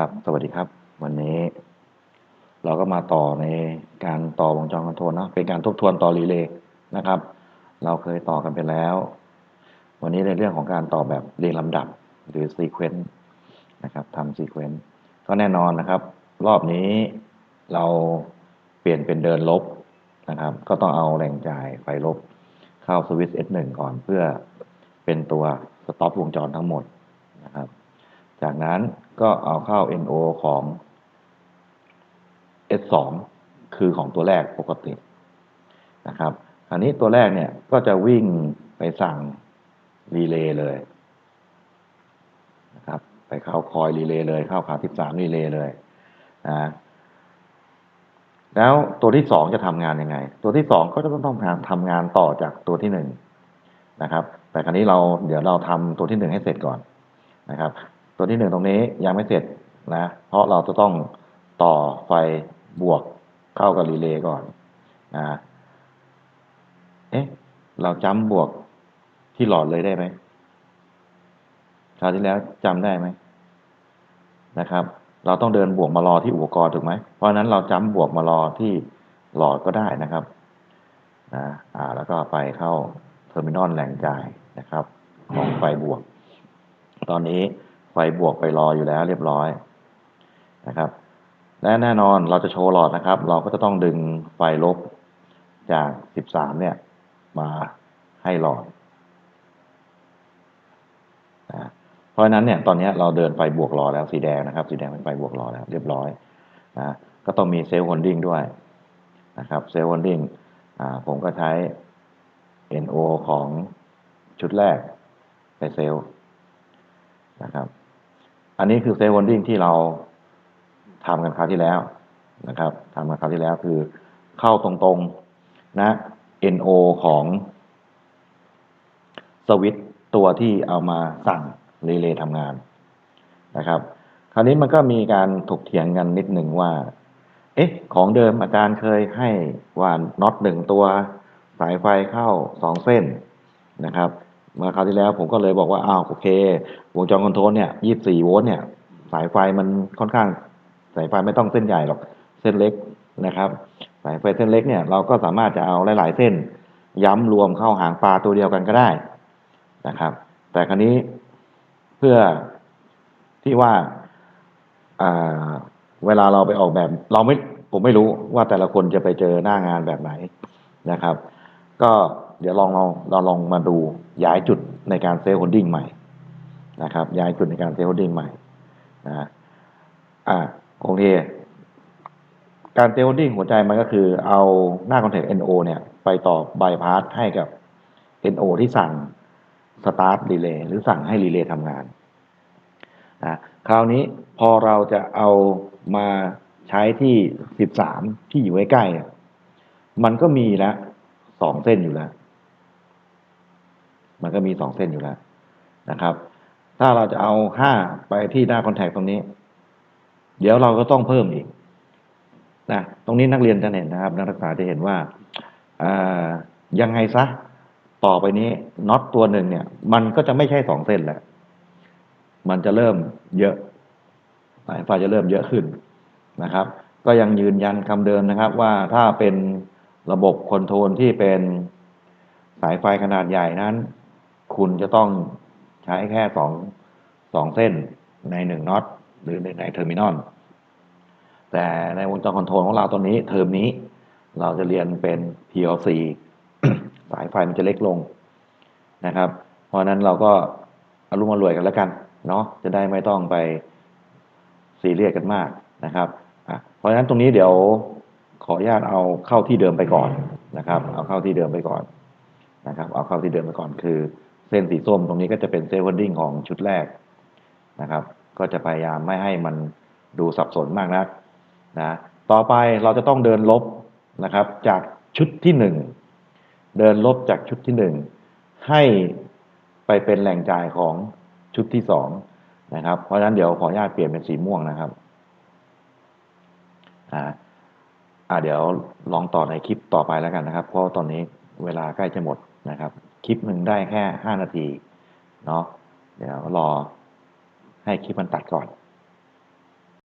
ครับ สวัสดีครับ วันนี้ เราก็มาต่อในการต่อวงจรคอนโทรลนะเป็นการทบทวนต่อรีเลย์นะครับ เราเคยต่อกันไปแล้ว วันนี้ในเรื่องของการต่อแบบเรียงลำดับหรือซีเควนต์นะครับทำซีเควนต์ก็แน่นอนนะครับ รอบนี้เราเปลี่ยนเป็นเดินลบนะครับ ก็ต้องเอาแหล่งจ่ายไฟลบเข้าสวิตช์ S1 ก่อนเพื่อเป็นตัวสต็อปวงจรทั้งหมดนะครับ จากนั้นก็เอาเข้า NO ของ S2 คือของตัวแรกปกตินะครับอันนี้ตัวแรกเนี่ยก็จะวิ่งไปสั่งรีเลย์เลยนะครับไปเข้าคอยรีเลย์เลยเข้าขา13รีเลย์เลยนะแล้วตัวที่สองจะทำงานยังไง ตัวที่สองก็จะต้องทำงานต่อจากตัวที่หนึ่งนะครับ แต่ครั้นี้เราเดี๋ยวเราทำตัวที่หนึ่งให้เสร็จก่อนนะครับ ตัวที่หนึ่งตรงนี้ยังไม่เสร็จนะ เพราะเราจะต้องต่อไฟบวกเข้ากับรีเลย์ก่อนนะเอ๊ะ เราจำบวกที่หลอดเลยได้ไหมคราวที่แล้วจำได้ไหมนะครับ เราต้องเดินบวกมารอที่อุปกรณ์ถูกไหม เพราะฉะนั้นเราจำบวกมารอที่หลอดก็ได้นะครับนะอ่า แล้วก็ไปเข้าเทอร์มินอลแหล่งจ่ายนะครับ ของไฟบวก ตอนนี้ ไฟบวกไปรออยู่แล้วเรียบร้อยนะครับและแน่นอนเราจะโชว์หลอดนะครับ เราก็จะต้องดึงไฟลบจาก 13 เนี่ย มาให้หลอดนะเพราะฉะนั้นเนี่ยตอนนี้เราเดินไฟบวกรอแล้วสีแดงนะครับ สีแดงเป็นไฟบวกรอแล้ว เรียบร้อยนะก็ต้องมีเซลล์โฮลดิ้งด้วยนะครับเซลล์โฮลดิ้งผมก็ใช้ NO ของชุดแรกไปเซลล์นะครับ อันนี้คือเซลล์โฮลดิ้งที่เราทำกันคราวที่แล้วนะครับทำกันคราวที่แล้วคือเข้าตรงๆนะ NO ของสวิตตัวที่เอามาสั่งรีเลย์ทำงานนะครับ คราวนี้มันก็มีการถกเถียงกันนิดหนึ่งว่า เอ๊ะ ของเดิมอาจารย์เคยให้ว่าน็อตหนึ่งตัว สายไฟเข้าสองเส้นนะครับ เมื่อคราวที่แล้วผมก็เลยบอกว่าอ้าวโอเค วงจรคอนโทรลเนี่ยยี่สี่โวลต์เนี่ยสายไฟมันค่อนข้าง สายไฟไม่ต้องเส้นใหญ่หรอกเส้นเล็กนะครับ สายไฟเส้นเล็กเนี่ยเราก็สามารถจะเอาหลาย ๆ เส้น ย้ำรวมเข้าหางปลาตัวเดียวกันก็ได้นะครับ แต่ครั้นี้เพื่อที่ว่าเวลาเราไปออกแบบ เราไม่ผมไม่รู้ว่าแต่ละคนจะไปเจอหน้างานแบบไหนนะครับ ก็ เดี๋ยวลองเราเราลองมาดูย้ายจุดในการเซลล์โฮลดิ้งใหม่นะครับ ย้ายจุดในการเซลล์โฮลดิ้งใหม่นะอ่าโอเค การเซลล์โฮลดิ้งหัวใจมันก็คือเอาหน้าคอนแทค NO เนี่ยไปต่อบายพาสให้กับ NO ที่สั่งสตาร์ทรีเลย์หรือสั่งให้รีเลย์ทำงานนะคราวนี้พอเราจะเอามาใช้ที่ 13 ที่อยู่ใกล้ๆมันก็มีแล้วสองเส้นอยู่แล้ว มันก็มีสองเส้นอยู่แล้วนะครับ ถ้าเราจะเอาห้าไปที่หน้าคอนแทคตรงนี้ เดี๋ยวเราก็ต้องเพิ่มอีกนะตรงนี้นักเรียนจะเห็นนะครับ นักศึกษาจะเห็นว่ายังไงซะต่อไปนี้น็อตตัวหนึ่งเนี่ย มันก็จะไม่ใช่สองเส้นแล้วมันจะเริ่มเยอะสายไฟจะเริ่มเยอะขึ้นนะครับ ก็ยังยืนยันคำเดิมนะครับ ว่าถ้าเป็นระบบคอนโทรลที่เป็นสายไฟขนาดใหญ่นั้น คุณจะต้องใช้แค่สองสองเส้นในหนึ่งน็อตหรือในไหนเทอร์มินอลแต่ในวงจรคอนโทรลของเราตอนนี้เทอมนี้ เราจะเรียนเป็น PLC สายไฟมันจะเล็กลงนะครับ เพราะนั้นเราก็อารมณ์รวยกันแล้วกันเนาะจะได้ไม่ต้องไปซีเรียสกันมากนะครับเพราะฉะนั้นตรงนี้เดี๋ยวขออนุญาตเอาเข้าที่เดิมไปก่อนนะครับ เอาเข้าที่เดิมไปก่อนนะครับ เอาเข้าที่เดิมไปก่อนคือ เส้นสีส้มตรงนี้ก็จะเป็นเซลล์ดิ้งของชุดแรกนะครับ ก็จะพยายามไม่ให้มันดูสับสนมากนักนะต่อไปเราจะต้องเดินลบนะครับ จากชุดที่หนึ่งเดินลบจากชุดที่หนึ่งให้ไปเป็นแหล่งจ่ายของชุดที่สองนะครับ เพราะฉะนั้นเดี๋ยวขออนุญาตเปลี่ยนเป็นสีม่วงนะครับอ่าอ่าเดี๋ยวลองต่อในคลิปต่อไปแล้วกันนะครับ เพราะตอนนี้เวลาใกล้จะหมด นะครับ คลิปหนึ่งได้แค่ห้านาทีเนาะเดี๋ยวรอให้คลิปมันตัดก่อน